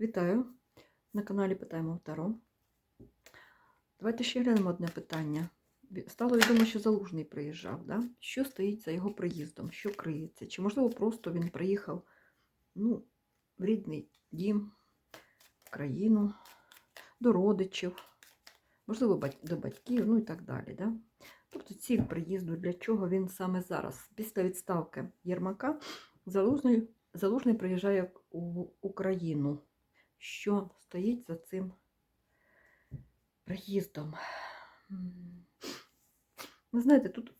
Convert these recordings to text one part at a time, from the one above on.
Вітаю! На каналі Питаємо Таро. Давайте ще глянемо одне питання. Стало відомо, що Залужний приїжджав. Да? Що стоїть за його приїздом? Що криється? Чи, можливо, просто він приїхав ну, в рідний дім, в країну, до родичів, можливо, до батьків, ну і так далі. Да? Тобто ціль приїзду, для чого він саме зараз, після відставки Єрмака, Залужний, Залужний приїжджає в Україну. Що стоїть за цим приїздом? Ви знаєте, тут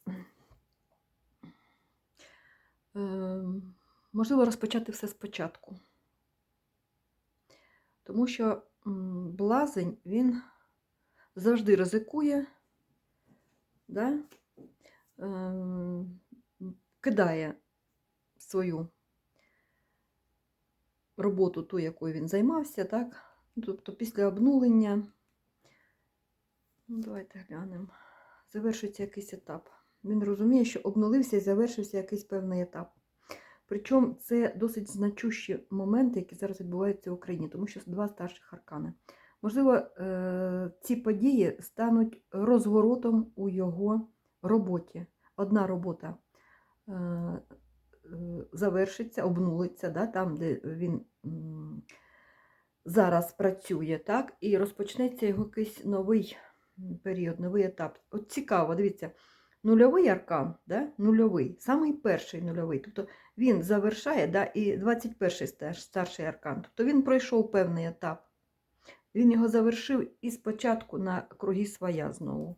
е, можливо розпочати все спочатку. Тому що блазень він завжди ризикує, да? е, кидає свою роботу, ту, якою він займався, так? Ну, Тобто після обнулення, ну, давайте глянемо, завершується якийсь етап. Він розуміє, що обнулився і завершився якийсь певний етап. Причому це досить значущі моменти, які зараз відбуваються в Україні, тому що два старших аркани. Можливо, е, ці події стануть розворотом у його роботі. Одна робота е, е, завершиться, обнулиться, да, там, де він зараз працює, так, і розпочнеться його якийсь новий період, новий етап. От цікаво, дивіться, нульовий аркан, да, нульовий, самий перший нульовий. Тобто він завершає, да, і 21-й старший аркан. Тобто він пройшов певний етап. Він його завершив і спочатку на круги своя знову.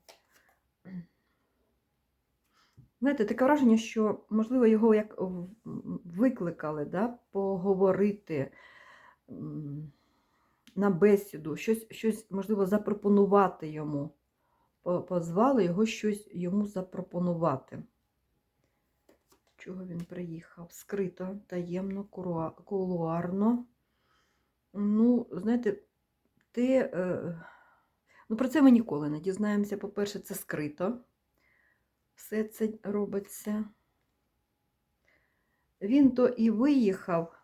Знаєте, таке враження, що, можливо, його як викликали да, поговорити на бесіду, щось, щось, можливо, запропонувати йому. Позвали його щось йому запропонувати. Чого він приїхав? Скрито, таємно, кулуарно. Ну, знаєте, те, е, ну, про це ми ніколи не дізнаємося. По-перше, це скрито. Все це робиться. Він то і виїхав,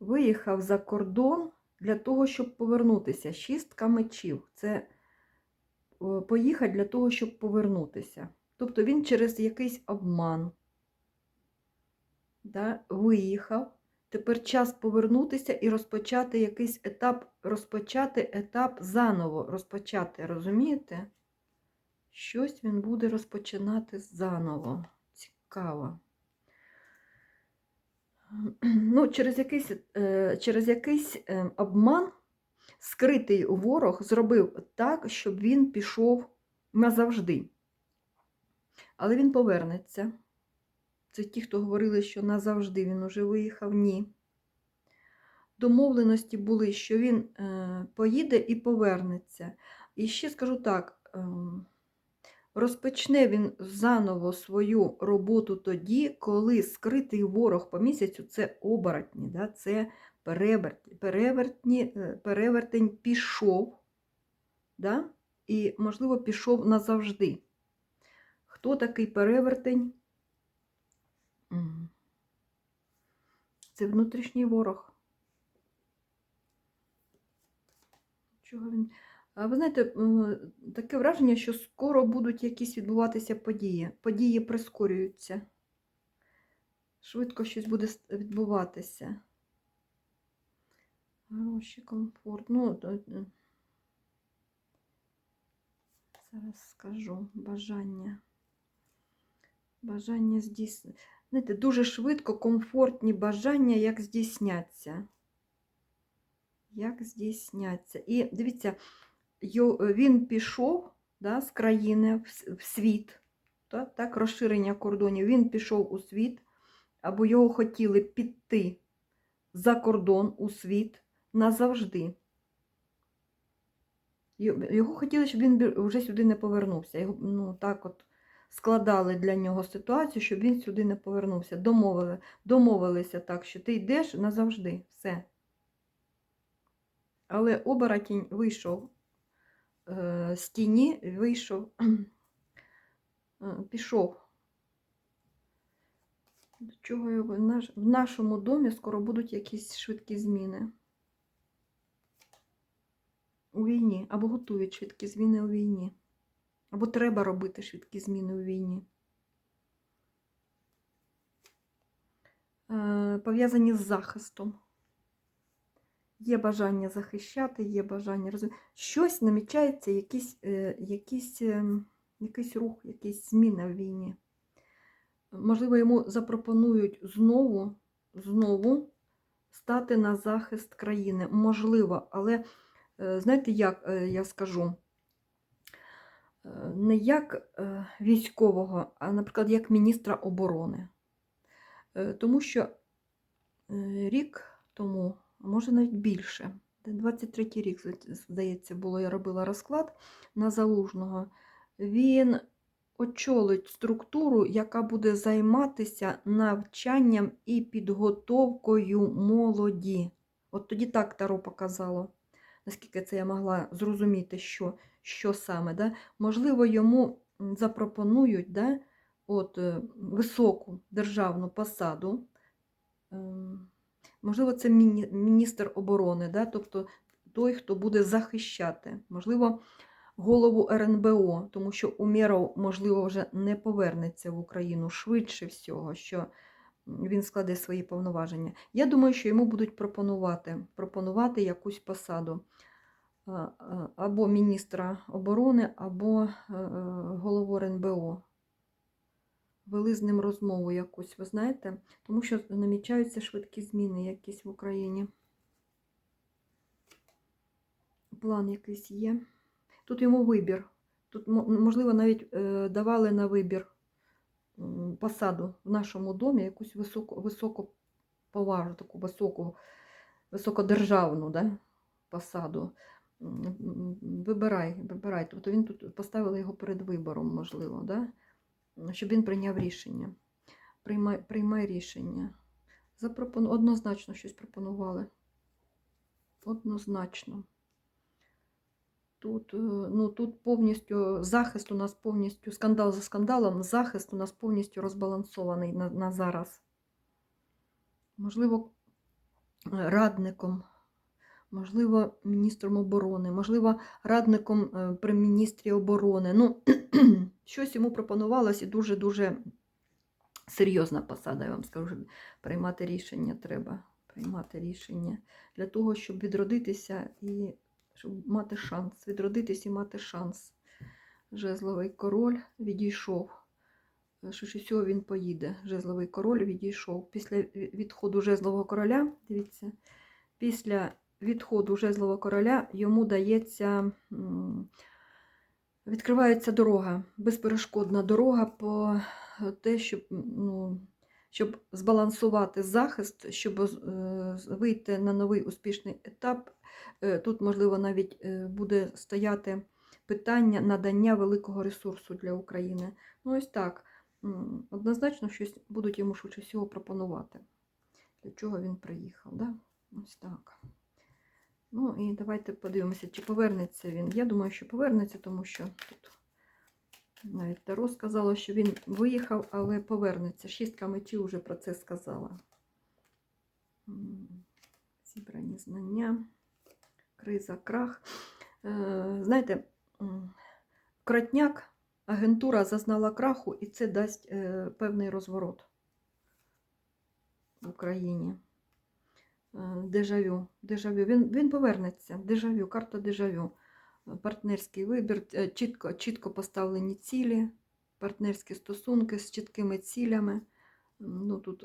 виїхав за кордон для того, щоб повернутися. Шістка мечів. Це е, поїхати для того, щоб повернутися. Тобто він через якийсь обман да, виїхав. Тепер час повернутися і розпочати якийсь етап, розпочати етап заново розпочати, розумієте? Щось він буде розпочинати заново. Цікаво. Ну, через якийсь, е, через якийсь е, обман скритий ворог зробив так, щоб він пішов назавжди. Але він повернеться. Це ті, хто говорили, що назавжди він уже виїхав. Ні. Домовленості були, що він е, поїде і повернеться. І ще скажу так: ем, розпочне він заново свою роботу тоді, коли скритий ворог по місяцю це оборотні, да, це перевертні, перевертні, е, перевертень пішов, да, і, можливо, пішов назавжди. Хто такий перевертень? Це внутрішній ворог. Чого він? Ви знаєте, таке враження, що скоро будуть якісь відбуватися події. Події прискорюються. Швидко щось буде відбуватися. Гроші, комфорт. Ну, е. зараз скажу. Бажання. Бажання здійснити. Знаєте, дуже швидко комфортні бажання, як здійсняться. Як здійсняться. І дивіться, він пішов да, з країни в світ, та, так, розширення кордонів. Він пішов у світ, або його хотіли піти за кордон у світ назавжди. Його хотіли, щоб він вже сюди не повернувся. Його, ну, так от складали для нього ситуацію, щоб він сюди не повернувся. Домовили, домовилися так, що ти йдеш назавжди. Все. Але оборотінь вийшов Е, з тіні вийшов, е, пішов. До чого його в нашому домі скоро будуть якісь швидкі зміни. У війні, або готують швидкі зміни у війні, або треба робити швидкі зміни у війні. Е, пов'язані з захистом. Є бажання захищати, є бажання розуміти. Щось намічається, якийсь, е, якийсь, ем, якийсь рух, якісь зміни в війні. Можливо, йому запропонують знову, знову стати на захист країни. Можливо, але е, знаєте, як е, я скажу? Е, Не як е, військового, а, наприклад, як міністра оборони. Е, Тому що е, рік тому, може навіть більше, 23-й рік, здається, було, я робила розклад на залужного. Він очолить структуру, яка буде займатися навчанням і підготовкою молоді. От тоді так Таро показало, наскільки це я могла зрозуміти, що, що саме. Да? Можливо, йому запропонують да, от, е, високу державну посаду. Можливо, це міністр оборони, да? тобто той, хто буде захищати. Можливо, голову РНБО, тому що Умєров, можливо, вже не повернеться в Україну швидше всього, що він складе свої повноваження. Я думаю, що йому будуть пропонувати, пропонувати якусь посаду або міністра оборони, або е, е, голову РНБО. Вели з ним розмову якусь, ви знаєте, тому що намічаються швидкі зміни якісь в Україні. План якийсь є. Тут йому вибір. Тут, можливо, навіть е, давали на вибір посаду в нашому домі, якусь високу поважу, таку високу, високодержавну да, посаду. Вибирай, вибирай. Тобто він тут поставили його перед вибором, можливо, да? Щоб він прийняв рішення. Приймай, приймай рішення. Запропону... Однозначно щось пропонували. Однозначно. Тут, е, ну, тут повністю захист у нас повністю, скандал за скандалом, захист у нас повністю розбалансований на, на зараз. Можливо, радником, можливо, міністром оборони, можливо, радником е, при міністрі оборони. Ну, щось йому пропонувалось і дуже-дуже серйозна посада, я вам скажу. Приймати рішення треба. Приймати рішення для того, щоб відродитися і щоб мати шанс, відродитись і мати шанс. Жезловий король відійшов. Швидше всього він поїде. Жезловий король відійшов. Після відходу жезлового короля, дивіться, після відходу жезлового короля йому дається, відкривається дорога, безперешкодна дорога по те, щоб, ну, щоб збалансувати захист, щоб е, вийти на новий успішний етап. Е, Тут, можливо, навіть е, буде стояти питання надання великого ресурсу для України. Ну, ось так. Однозначно, щось будуть йому швидше всього пропонувати. Для чого він приїхав. Да? Ось так. Ну і давайте подивимося, чи повернеться він. Я думаю, що повернеться, тому що тут навіть Таро сказало, що він виїхав, але повернеться. Шістка мечів вже про це сказала. Зібрані знання криза, крах. Е, Знаєте, м, кротняк, агентура зазнала краху, і це дасть е, певний розворот в Україні. Е, Дежавю. Дежавю. Він, він повернеться. Дежавю, карта дежавю. Е, Партнерський вибір, е, чітко, чітко поставлені цілі, партнерські стосунки з чіткими цілями. Ну, тут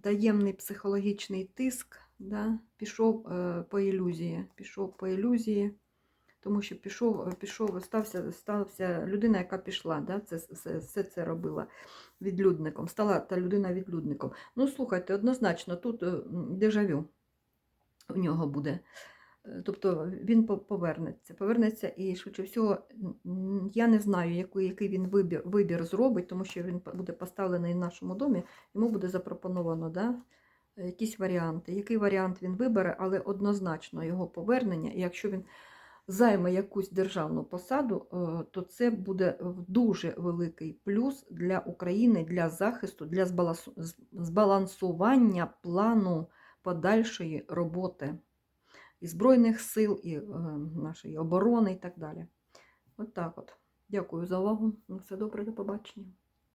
таємний психологічний тиск, да, пішов по ілюзії. Пішов по ілюзії, тому що пішов, е, пішов стався, стався людина, яка пішла, да, це, все, все це робила відлюдником. Стала та людина відлюдником. Ну, слухайте, однозначно, тут е, дежавю у нього буде. Е, Тобто він повернеться. Повернеться і швидше всього, я не знаю, який, який він вибір, вибір зробить, тому що він буде поставлений в нашому домі, йому буде запропоновано да, якісь варіанти. Який варіант він вибере, але однозначно його повернення, якщо він займе якусь державну посаду, е, то це буде дуже великий плюс для України, для захисту, для збалансування плану подальшої роботи. і Збройних сил, і е, нашої оборони і так далі. От так от. Дякую за увагу. Все добре, до побачення.